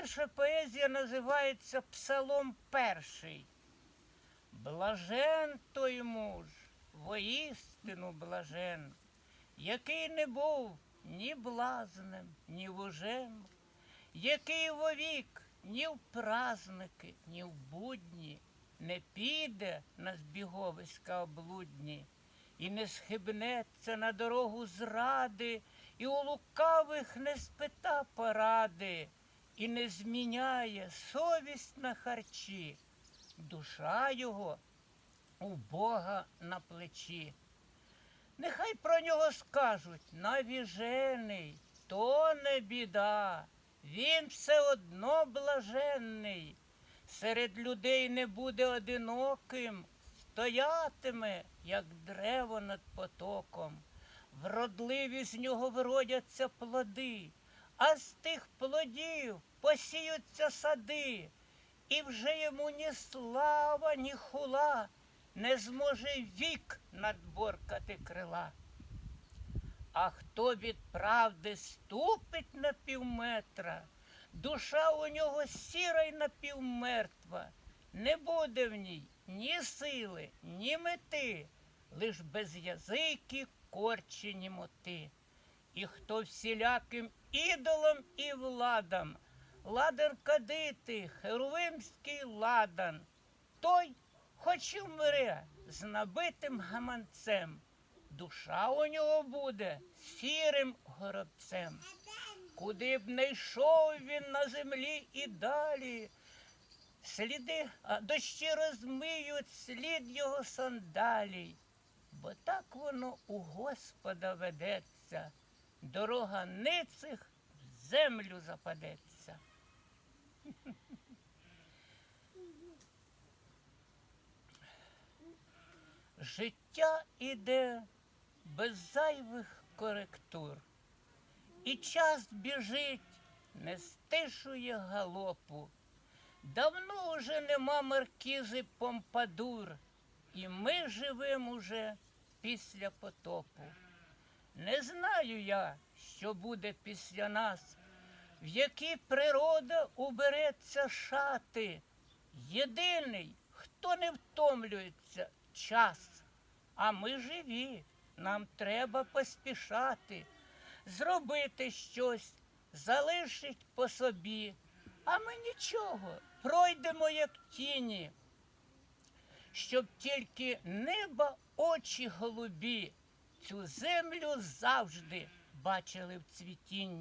Перша поезія називається Псалом перший. Блажен той муж, воістину блажен, який не був ні блазнем, ні вужем, який вовік ні в праздники, ні в будні не піде на збіговиська облудні, і не схибнеться на дорогу зради, і у лукавих не спита поради, і не зміняє совість на харчі, душа його у Бога на плечі. Нехай про нього скажуть навіжений, то не біда, він все одно блаженний, серед людей не буде одиноким, стоятиме, як древо над потоком. Вродливі з нього виродяться плоди, а з тих плодів посіються сади, і вже йому ні слава, ні хула не зможе вік надборкати крила. А хто від правди ступить на півметра, душа у нього сіра й напівмертва, не буде в ній ні сили, ні мети, лиш без язики корчені моти. І хто всіляким ідолам і владам, ладан кадити, херувимський ладан, той хоч і вмре з набитим гаманцем, душа у нього буде сірим горобцем. Куди б не йшов він на землі і далі, сліди, дощі розмиють слід його сандалій, бо так воно у Господа ведеться, дорога ницих в землю западеться. Життя іде без зайвих коректур, і час біжить, не стишує галопу. Давно уже нема маркізи Помпадур, і ми живемо уже після потопу. Не знаю я, що буде після нас, в які природа убереться шати. Єдиний, хто не втомлюється, час. А ми живі, нам треба поспішати, зробити щось, залишить по собі. А ми нічого, пройдемо як тіні, щоб тільки неба очі голубі цю землю завжди бачили в цвітінні.